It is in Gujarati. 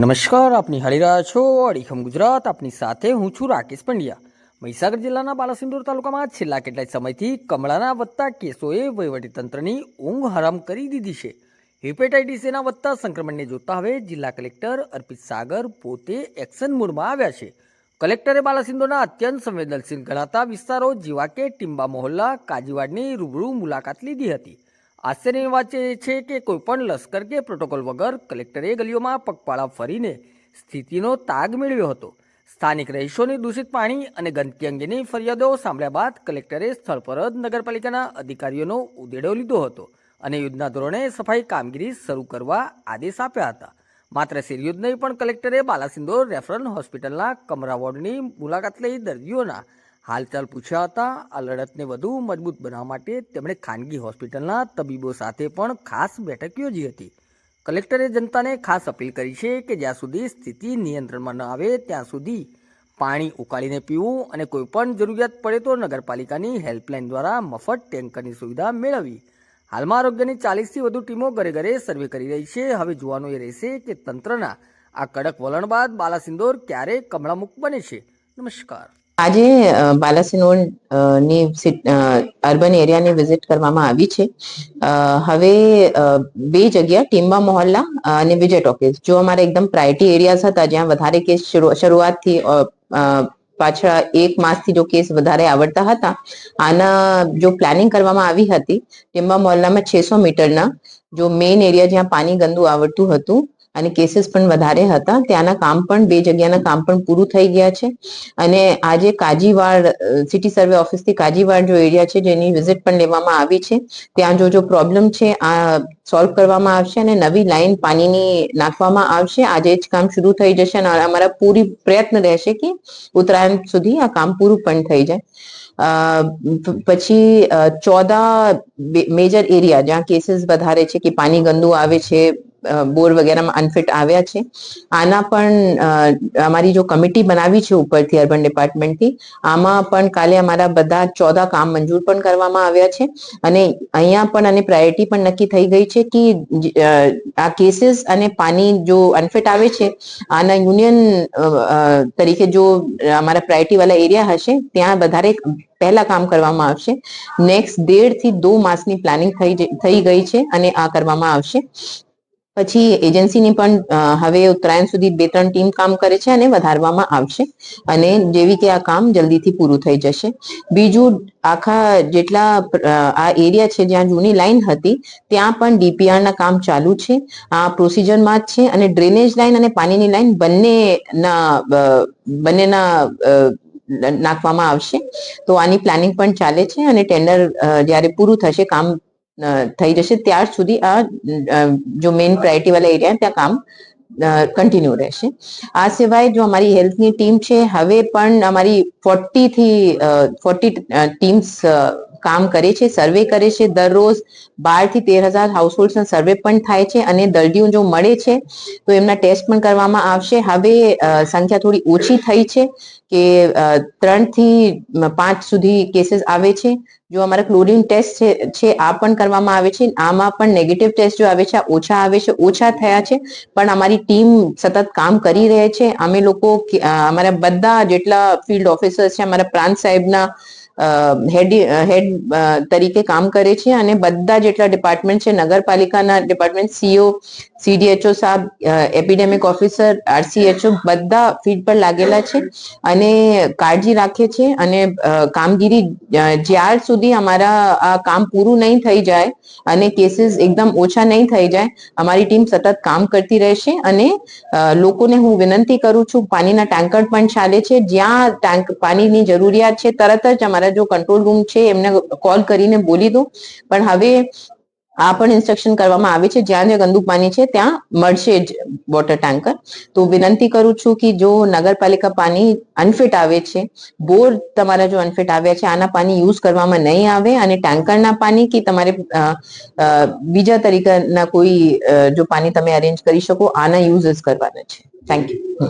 નમસ્કાર, આપની હારી છો અડીખમ ગુજરાત, આપની સાથે હું છું રાકેશ પંડ્યા. મહીસાગર જિલ્લાના બાલાસિંદોર તાલુકામાં છેલ્લા કેટલાય સમયથી કમળાના વધતા કેસોએ વહીવટીતંત્રની ઊંઘ હરામ કરી દીધી છે. હેપેટાઇટિસના વધતા સંક્રમણને જોતા હવે જિલ્લા કલેક્ટર અર્પિત સાગર પોતે એક્શન મોડમાં આવ્યા છે. કલેક્ટરે બાલાસિંદોરના અત્યંત સંવેદનશીલ ગણાતા વિસ્તારો જેવા કે ટિંબા મોહલ્લા, કાજીવાડની રૂબરૂ મુલાકાત લીધી હતી. આશ્ચર્યની વાત એ છે કે કોઈપણ લશ્કર કે પ્રોટોકોલ વગર કલેક્ટરે ગલીઓમાં પગપાળા ફરીને સ્થિતિનો તાગ મેળવ્યો હતો. સ્થાનિક રહીશોની દૂષિત પાણી અને ગંદકી અંગેની ફરિયાદો સાંભળ્યા બાદ કલેક્ટરે સ્થળ પર જ નગરપાલિકાના અધિકારીઓનો ઉદેડો લીધો હતો અને યુદ્ધના ધોરણે સફાઈ કામગીરી શરૂ કરવા આદેશ આપ્યા હતા. માત્ર સિરયુદ્ધ નહીં પણ કલેક્ટરે બાલાસિંદોર રેફરલ હોસ્પિટલના કમરા વોર્ડની મુલાકાત લઈ દર્દીઓના હાલચાલ પૂછ્યા હતા. આ લડતને વધુ મજબૂત બનાવવા માટે તેમણે ખાનગી હોસ્પિટલના તબીબો સાથે પણ ખાસ બેઠક યોજી હતી. કલેક્ટરે જનતાને ખાસ અપીલ કરી છે કે જ્યાં સુધી સ્થિતિ નિયંત્રણમાં ન આવે, ત્યાં સુધી પાણી ઉકાળીને પીવું અને કોઈપણ જરૂરિયાત પડે તો નગરપાલિકાની હેલ્પલાઇન દ્વારા મફત ટેન્કરની સુવિધા મેળવવી. હાલમાં આરોગ્યની ચાલીસથી વધુ ટીમો ઘરે ઘરે સર્વે કરી રહી છે. હવે જોવાનું એ રહેશે કે તંત્રના આ કડક વલણ બાદ બાલાસિંદોર ક્યારે કમળામુખ બને છે. નમસ્કાર. આજે બાલાસિનોરની અર્બન એરિયાની વિઝિટ કરવામાં આવી છે. હવે બે જગ્યા, ટીમ્બા મોહલ્લા અને વિજય ટોકીઝ જો અમારે એકદમ પ્રાયોરિટી એરિયાઝ હતા, જ્યાં વધારે કેસ શરૂઆતથી પાછળ એક માસથી જો કેસ વધારે આવડતા હતા, આના જો પ્લાનિંગ કરવામાં આવી હતી, ટીમ્બા મોહલ્લામાં છેસો મીટરના જો મેઇન એરિયા જ્યાં પાણી ગંદુ આવડતું હતું અને કેસીસ પણ વધારે હતા. ત્યાંના કામ પણ, બે જગ્યાના કામ પણ પૂરું થઈ ગયા છે. અને આજે કાજીવાડ સિટી સર્વે ઓફિસથી કાજીવાડ જો એરિયા છે, જેની વિઝિટ પણ લેવામાં આવી છે, ત્યાં જો જો પ્રોબ્લેમ છે, આ સોલ્વ કરવામાં આવશે અને નવી લાઈન પાણીની નાખવામાં આવશે. આજે જ કામ શરૂ થઈ જશે અને અમારા પૂરી પ્રયત્ન રહેશે કે ઉત્તરાયણ સુધી આ કામ પૂરું પણ થઈ જાય. પછી ચોદા મેજર એરિયા જ્યાં કેસીસ વધારે છે કે પાણી ગંદુ આવે છે બોર વગેરેમાં અનફિટ આવ્યા છે, આના પણ અમારી જો કમિટી બનાવી છે ઉપરથી અર્બન ડિપાર્ટમેન્ટથી આમાં પણ કાલે અમારા બધા ચોદા કામ મંજૂર પણ કરવામાં આવ્યા છે. અને અહીંયા પણ અને પ્રાયોરિટી પણ નક્કી થઈ ગઈ છે. કે આ કેસીસ અને પાણી જો અનફિટ આવે છે, આના યુનિયન તરીકે જો અમારા પ્રાયોરિટી વાળા એરિયા હશે, ત્યાં વધારે પહેલા કામ કરવામાં આવશે. નેક્સ્ટ દેડથી દો માસની પ્લાનિંગ થઈ ગઈ છે અને આ કરવામાં આવશે. પછી એજન્સીની પણ હવે ઉત્તરાયણ સુધી બે ત્રણ ટીમ કામ કરે છે અને વધારવામાં આવશે. અને જેવી કે આ કામ જલ્દીથી પૂરું થઈ જશે. બીજું, આખા જેટલા આ એરિયા છે જ્યાં જૂની લાઈન હતી, ત્યાં પણ ડીપીઆરના કામ ચાલુ છે. આ પ્રોસિજરમાં જ છે અને ડ્રેનેજ લાઈન અને પાણીની લાઈન બંનેના બંનેના નાખવામાં આવશે. તો આની પ્લાનિંગ પણ ચાલે છે અને ટેન્ડર જ્યારે પૂરું થશે, કામ થઈ જશે. ત્યાર સુધી આ જો મેઇન પ્રાયોરિટી વાળા એરિયા ત્યાં કામ કન્ટિન્યુ રહેશે. આ સિવાય જો અમારી હેલ્થની ટીમ છે, હવે પણ અમારી ફોર્ટી થી ફોર્ટી ટીમ્સ કામ કરે છે સર્વે કરે છે. દરરોજ બારથી તેર હજાર હાઉસહોલ્ડ સર્વે પણ થાય છે અને દર્દીઓ જો મળે છે, તો એમના ટેસ્ટ પણ કરવામાં આવશે. હવે સંખ્યા થોડી ઓછી થઈ છે કે ત્રણથી પાંચ સુધી કેસીસ આવે છે. જો અમારા ક્લોરિન ટેસ્ટ છે આ પણ કરવામાં આવે છે. આમાં પણ નેગેટિવ ટેસ્ટ જો આવે છે ઓછા આવે છે, ઓછા થયા છે. પણ અમારી ટીમ સતત કામ કરી રહે છે. અમે લોકો અમારા બધા જેટલા ફિલ્ડ ઓફિસર્સ છે, અમારા પ્રાંત સાહેબના હેડ હેડ તરીકે કામ કરે છે અને બધા જેટલા ડિપાર્ટમેન્ટ છે નગરપાલિકાના ડિપાર્ટમેન્ટ સીઓ સીડીએચઓ સાહેબ એપિડેમિક ઓફિસર, આરસીએચઓ બધા ફીલ્ડ પર લાગેલા છે અને કાળજી રાખે છે અને કામગીરી જ્યાર સુધી અમારા આ કામ પૂરું નહીં થઈ જાય અને કેસીસ એકદમ ઓછા નહીં થઈ જાય, અમારી ટીમ સતત કામ કરતી રહેશે અને લોકોને હું વિનંતી કરું છું, પાણીના ટેન્કર પણ ચાલે છે, જ્યાં ટેન્ક પાણીની જરૂરિયાત છે, તરત જ અમારા જો કંટ્રોલ રૂમ છે, એમને કોલ કરીને બોલી દો. પણ હવે આ પણ ઇન્સ્ટ્રક્શન કરવામાં આવે છે. જ્યાં જ્યાં ગંદુ પાણી છે, ત્યાં મળશે જ વોટર ટેન્કર તો વિનંતી કરું છું કે જો નગરપાલિકા પાણી અનફિટ આવે છે, બોર તમારા જો અનફિટ આવ્યા છે, આના પાણી યુઝ કરવામાં નહીં આવે અને ટેન્કરના પાણી કે તમારે બીજા તરીકાના કોઈ જો પાણી તમે અરેન્જ કરી શકો, આના યુઝ કરવાના છે. Thank you